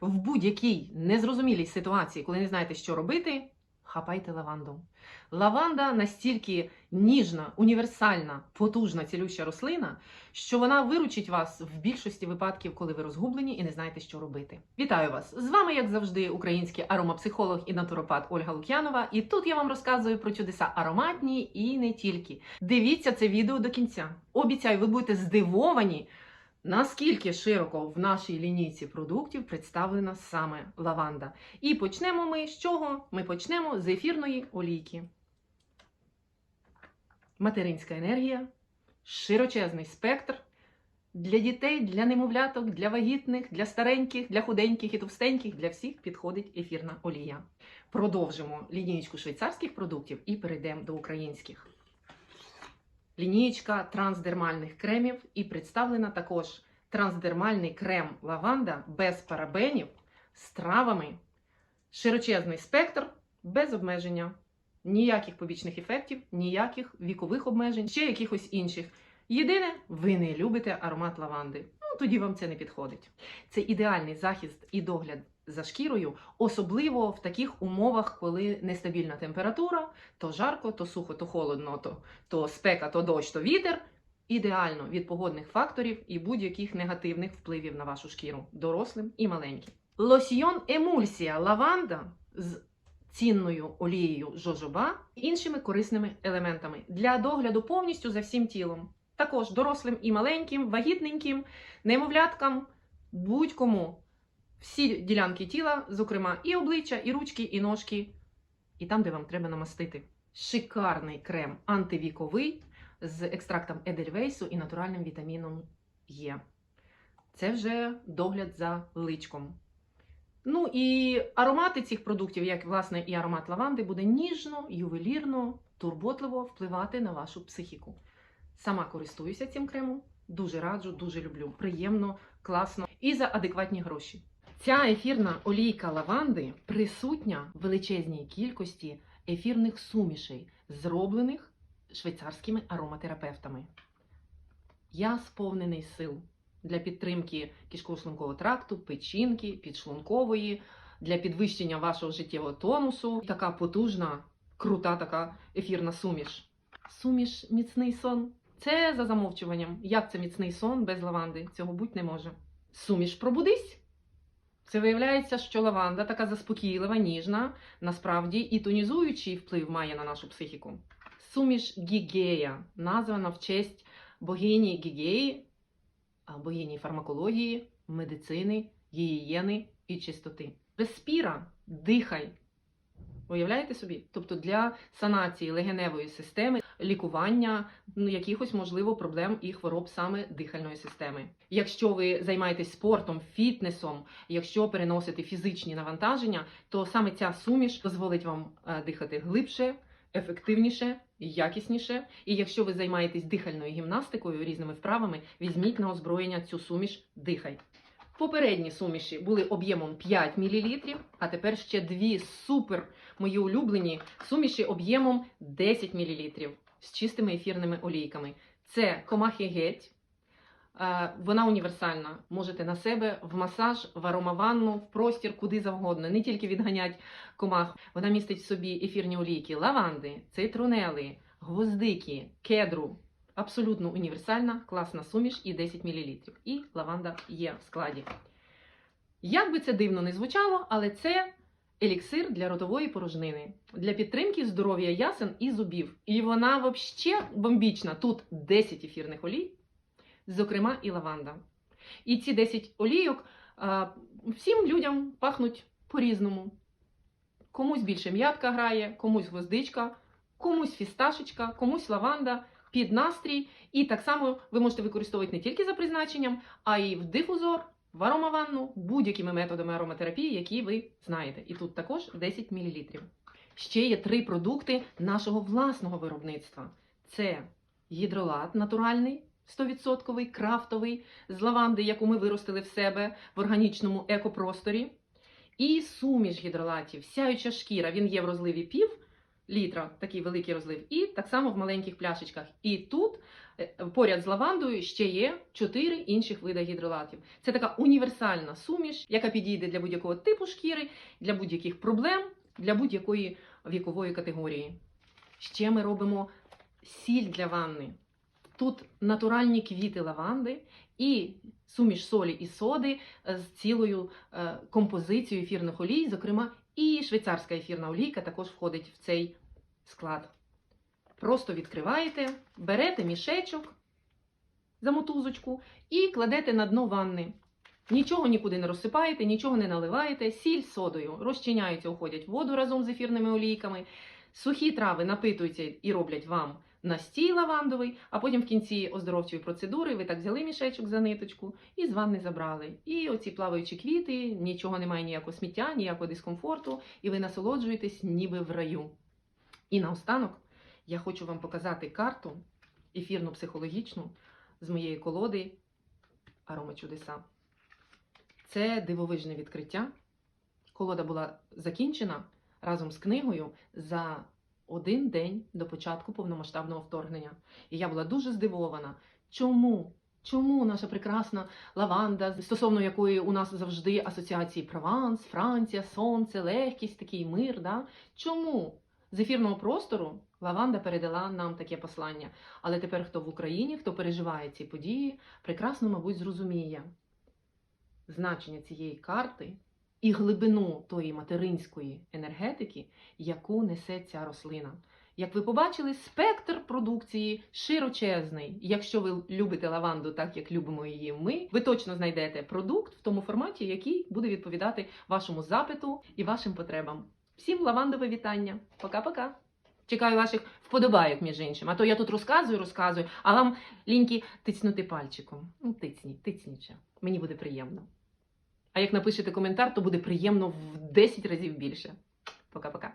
в будь-якій незрозумілій ситуації, коли не знаєте, що робити, хапайте лаванду. Лаванда настільки ніжна, універсальна, потужна цілюща рослина, що вона виручить вас в більшості випадків, коли ви розгублені і не знаєте, що робити. Вітаю вас! З вами, як завжди, український аромапсихолог і натуропат Ольга Лук'янова. І тут я вам розказую про чудеса ароматні і не тільки. Дивіться це відео до кінця. Обіцяю, ви будете здивовані. Наскільки широко в нашій лінійці продуктів представлена саме лаванда. І почнемо ми з чого? Ми почнемо з ефірної олійки. Материнська енергія, широчезний спектр для дітей, для немовляток, для вагітних, для стареньких, для худеньких і товстеньких, для всіх підходить ефірна олія. Продовжимо лінієчку швейцарських продуктів і перейдемо до українських. Лінієчка трансдермальних кремів і представлена також трансдермальний крем лаванда без парабенів з травами, широчезний спектр без обмеження, ніяких побічних ефектів, ніяких вікових обмежень, ще якихось інших. Єдине, ви не любите аромат лаванди. Ну тоді вам це не підходить. Це ідеальний захист і догляд за шкірою, особливо в таких умовах, коли нестабільна температура, то жарко, то сухо, то холодно, то, то спека, то дощ, то вітер. Ідеально від погодних факторів і будь-яких негативних впливів на вашу шкіру, дорослим і маленьким. Лосьйон емульсія лаванда з цінною олією жожоба і іншими корисними елементами для догляду повністю за всім тілом. Також дорослим і маленьким, вагітненьким, немовляткам, будь-кому. Всі ділянки тіла, зокрема, і обличчя, і ручки, і ножки, і там, де вам треба намастити. Шикарний крем антивіковий з екстрактом Едельвейсу і натуральним вітаміном Е. Це вже догляд за личком. Ну і аромати цих продуктів, як власне і аромат лаванди, буде ніжно, ювелірно, турботливо впливати на вашу психіку. Сама користуюся цим кремом, дуже раджу, дуже люблю. Приємно, класно і за адекватні гроші. Ця ефірна олійка лаванди присутня в величезній кількості ефірних сумішей, зроблених швейцарськими ароматерапевтами. Я сповнений сил для підтримки кишково-шлункового тракту, печінки, підшлункової, для підвищення вашого життєвого тонусу. Така потужна, крута така ефірна суміш. Суміш міцний сон. Це за замовчуванням. Як це міцний сон без лаванди? Цього бути не може. Суміш пробудись. Це виявляється, що лаванда така заспокійлива, ніжна, насправді і тонізуючий вплив має на нашу психіку. Суміш Гігея, названа в честь богині Гігеї, богині фармакології, медицини, гігієни і чистоти. Без спіра дихай. Уявляєте собі? Тобто для санації легеневої системи, лікування ну, якихось, можливо, проблем і хвороб саме дихальної системи. Якщо ви займаєтесь спортом, фітнесом, якщо переносите фізичні навантаження, то саме ця суміш дозволить вам е, дихати глибше, ефективніше, якісніше. І якщо ви займаєтесь дихальною гімнастикою, різними вправами, візьміть на озброєння цю суміш Дихай. Попередні суміші були об'ємом 5 мл, а тепер ще дві супер мої улюблені суміші об'ємом 10 мл з чистими ефірними олійками. Це комахи геть. Е, Вона універсальна. Можете на себе в масаж, в аромаванну, в простір, куди завгодно. Не тільки відганять комах. Вона містить в собі ефірні олійки лаванди, цитрунели, гвоздики, кедру. Абсолютно універсальна, класна суміш і 10 мл. І лаванда є в складі. Як би це дивно не звучало, але це еліксир для ротової порожнини, для підтримки здоров'я ясен і зубів. І вона взагалі бомбічна. Тут 10 ефірних олій, зокрема і лаванда. І ці 10 олійок а, всім людям пахнуть по-різному. Комусь більше м'ятка грає, комусь гвоздичка, комусь фісташечка, комусь лаванда під настрій. І так само ви можете використовувати не тільки за призначенням, а й в дифузор, в аромаванну, будь-якими методами ароматерапії, які ви знаєте. І тут також 10 мл. Ще є три продукти нашого власного виробництва: це гідролат натуральний. 100% крафтовий з лаванди, яку ми виростили в себе в органічному екопросторі. І суміш гідролатів, сяюча шкіра. Він є в розливі пів літра, такий великий розлив, і так само в маленьких пляшечках. І тут поряд з лавандою ще є чотири інших види гідролатів. Це така універсальна суміш, яка підійде для будь-якого типу шкіри, для будь-яких проблем, для будь-якої вікової категорії. Ще ми робимо сіль для ванни. Тут натуральні квіти лаванди і суміш солі і соди е, з цілою е, композицією ефірних олій, зокрема, і швейцарська ефірна олійка також входить в цей склад. Просто відкриваєте, берете мішечок за мотузочку і кладете на дно ванни. Нічого нікуди не розсипаєте, нічого не наливаєте, сіль содою розчиняються, уходять в воду разом з ефірними олійками. Сухі трави напитуються і роблять вам настій лавандовий, а потім в кінці оздоровчої процедури ви так взяли мішечок за ниточку і з ванни забрали. І оці плаваючі квіти, нічого немає, ніякого сміття, ніякого дискомфорту, і ви насолоджуєтесь ніби в раю. І наостанок я хочу вам показати карту ефірну психологічну з моєї колоди Арома Чудеса. Це дивовижне відкриття. Колода була закінчена разом з книгою за один день до початку повномасштабного вторгнення. І я була дуже здивована, чому? Чому наша прекрасна лаванда, стосовно якої у нас завжди асоціації Прованс, Франція, сонце, легкість, такий мир. Да? Чому з ефірного простору лаванда передала нам таке послання? Але тепер, хто в Україні, хто переживає ці події, прекрасно, мабуть, зрозуміє значення цієї карти і глибину тої материнської енергетики, яку несе ця рослина. Як ви побачили, спектр продукції широчезний. Якщо ви любите лаванду так, як любимо її ми, ви точно знайдете продукт в тому форматі, який буде відповідати вашому запиту і вашим потребам. Всім лавандове вітання. Пока-пока. Чекаю ваших вподобайок, між іншим. А то я тут розказую, розказую, а вам ліньки тицнути пальчиком. Ну, тицніть, тицніть. Мені буде приємно. А як напишете коментар, то буде приємно в 10 разів більше. Пока-пока.